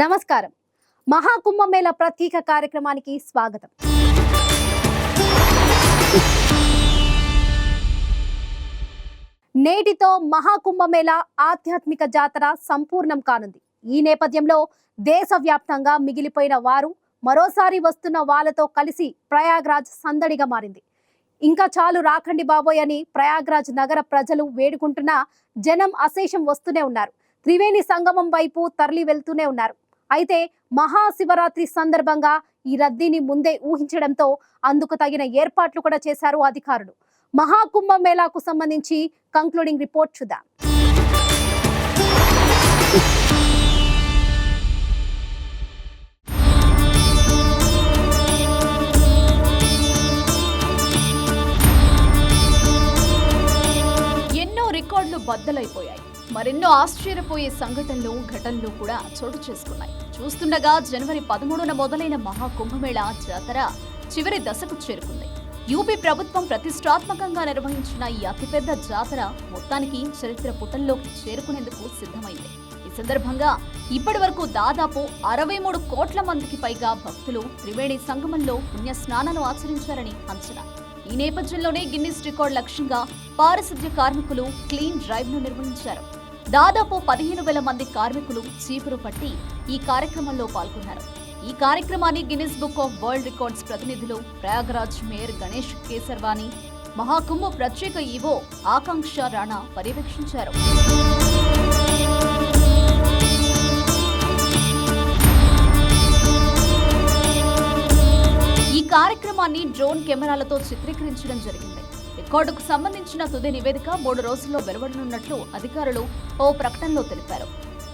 నమస్కారం. మహాకుంభమేళ ప్రత్యేక కార్యక్రమానికి స్వాగతం. నేటితో మహాకుంభమేళ ఆధ్యాత్మిక జాతర సంపూర్ణం కానుంది. ఈ నేపథ్యంలో దేశవ్యాప్తంగా మిగిలిపోయిన వారు మరోసారి వస్తున్న వాళ్ళతో కలిసి ప్రయాగ్రాజ్ సందడిగా మారింది. ఇంకా చాలు రాకండి బాబోయ్ అని ప్రయాగ్రాజ్ నగర ప్రజలు వేడుకుంటున్నా జనం అశేషం వస్తూనే ఉన్నారు. త్రివేణి సంగమం వైపు తరలి వెళ్తూనే ఉన్నారు. అయితే మహాశివరాత్రి సందర్భంగా ఈ రద్దీని ముందే ఊహించడంతో అందుకు తగిన ఏర్పాట్లు కూడా చేశారు అధికారులు. మహాకుంభ మేళాకు సంబంధించి కంక్లూడింగ్ రిపోర్ట్ చూద్దాం. ఎన్నో రికార్డులు బద్దలైపోయాయి. మరెన్నో ఆశ్చర్యపోయే సంఘటనలు ఘటనలు కూడా చోటు చేసుకున్నాయి. చూస్తుండగా జనవరి పదమూడున మొదలైన మహాకుంభమేళ జాతర చివరి దశకు చేరుకుంది. యూపీ ప్రభుత్వం ప్రతిష్టాత్మకంగా నిర్వహించిన ఈ అతిపెద్ద జాతర మొత్తానికి చరిత్ర పుటల్లోకి చేరుకునేందుకు సిద్ధమైంది. ఈ సందర్భంగా ఇప్పటి వరకు దాదాపు అరవై మూడు కోట్ల మందికి పైగా భక్తులు త్రివేణి సంగమంలో పుణ్య స్నానాలు ఆచరించారని అంచనా. ఈ నేపథ్యంలోనే గిన్నిస్ రికార్డ్ లక్ష్యంగా పారిశుద్ధ్య కార్మికులు క్లీన్ డ్రైవ్ను నిర్వహించారు. దాదాపు పదిహేను వేల మంది కార్మికులు చీపురు పట్టి ఈ కార్యక్రమంలో పాల్గొన్నారు. ఈ కార్యక్రమాన్ని Guinness book of world records ప్రతినిధులు ప్రయాగరాజ్ మేయర్ గణేష్ కేసర్వాణి మహాకుంభ ప్రత్యేక ఈవో ఆకాంక్ష రాణా పర్యవేక్షించారు. ఈ కార్యక్రమాన్ని డ్రోన్ కెమెరాలతో చిత్రీకరించడం జరిగింది. కోర్టుకు సంబంధించిన తుది నివేదిక మూడు రోజుల్లో వెలువడనున్నట్లు అధికారులు ఓ ప్రకటనలో తెలిపారు.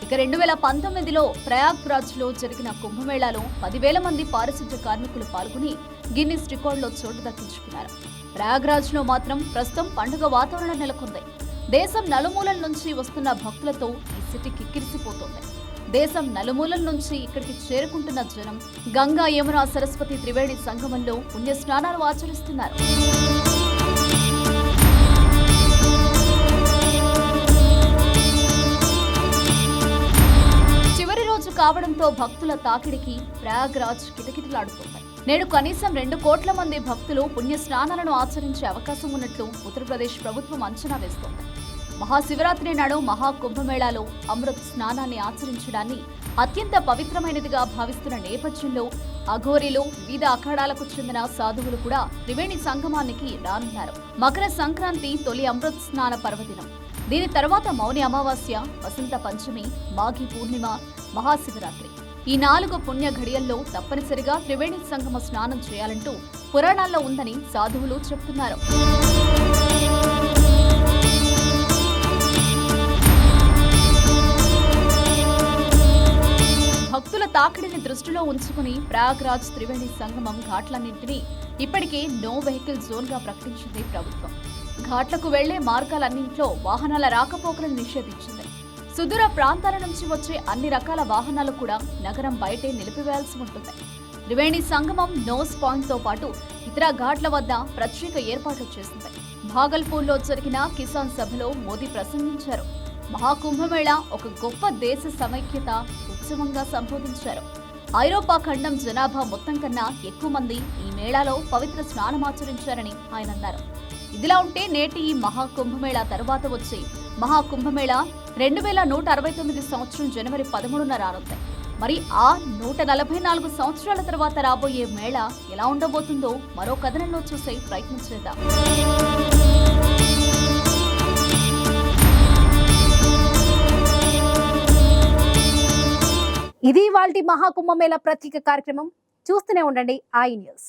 ఇక రెండు వేల పంతొమ్మిదిలో ప్రయాగ్రాజ్లో జరిగిన కుంభమేళాలో పదివేల మంది పారిశుద్ధ్య కార్మికులు పాల్గొని గిన్నిస్ రికార్డులో చోటు దక్కించుకున్నారు. ప్రయాగ్రాజ్లో మాత్రం ప్రస్తుతం పండుగ వాతావరణం నెలకొంది. దేశం నలుమూలల నుంచి వస్తున్న భక్తులతో ఈ సిటీ కిక్కిరిసిపోతోంది. దేశం నలుమూలల నుంచి ఇక్కడికి చేరుకుంటున్న జనం గంగా యమున సరస్వతి త్రివేణి సంగమంలో పుణ్య స్నానాలు ఆచరిస్తున్నారు. కావడంతో భక్తుల తాకిడికి ప్రయాగ్రాజ్ కిటకిటలాడుతోంది. నేడు కనీసం రెండు కోట్ల మంది భక్తులు పుణ్య స్నానాలను ఆచరించే అవకాశం ఉన్నట్లు ఉత్తరప్రదేశ్ ప్రభుత్వం అంచనా వేస్తోంది. మహాశివరాత్రి నాడు మహాకుంభమేళాలో అమృత్ స్నానాన్ని ఆచరించడాన్ని అత్యంత పవిత్రమైనదిగా భావిస్తున్న నేపథ్యంలో అఘోరిలో వివిధ అఖాడాలకు చెందిన సాధువులు కూడా త్రివేణి సంగమానికి రానున్నారు. మకర సంక్రాంతి తొలి అమృత్ స్నాన పర్వదినం. దీని తర్వాత మౌని అమావాస్య వసంత పంచమి మాఘి పూర్ణిమ మహాశివరాత్రి. ఈ నాలుగు పుణ్య ఘడియల్లో తప్పనిసరిగా త్రివేణి సంగమ స్నానం చేయాలంటూ పురాణాల్లో ఉందని సాధువులు చెప్తున్నారు. భక్తుల తాకిడిని దృష్టిలో ఉంచుకుని ప్రయాగ్రాజ్ త్రివేణి సంగమం ఘాట్లన్నింటినీ ఇప్పటికే నో వెహికల్ జోన్గా ప్రకటించింది ప్రభుత్వం. ఘాట్లకు వెళ్ళే మార్గాలన్నింట్లో వాహనాల రాకపోకలను నిషేధించింది. సుదూర ప్రాంతాల నుంచి వచ్చే అన్ని రకాల వాహనాలు కూడా నగరం బయటే నిలిపివేయాల్సి ఉంటుంది. త్రివేణి సంగమం నోస్ పాయింట్తో పాటు ఇతర ఘాట్ల వద్ద ప్రత్యేక ఏర్పాట్లు చేసింది. భాగల్పూర్లో జరిగిన కిసాన్ సభలో మోదీ ప్రసంగించారు. మహాకుంభమేళ ఒక గొప్ప దేశ సమైక్యత ఉత్సవంగా సంబోధించారు. ఐరోపా ఖండం జనాభా మొత్తం కన్నా ఎక్కువ మంది ఈ మేళాలో పవిత్ర స్నానమాచరించారని ఆయన అన్నారు. ఇదిలా ఉంటే నేటి ఈ మహాకుంభమేళా తర్వాత వచ్చే మహాకుంభమేళా రెండు వేల నూట అరవై తొమ్మిది సంవత్సరం జనవరి పదమూడున రానుంది మరి ఆ నూట నలభై నాలుగు సంవత్సరాల తర్వాత రాబోయే మేళ ఎలా ఉండబోతుందో మరో కథనంలో చూసే ప్రయత్నం చేద్దాం. ఇది వాళ్ళ మహాకుంభమేళ ప్రత్యేక కార్యక్రమం. చూస్తూనే ఉండండి ఐ న్యూస్.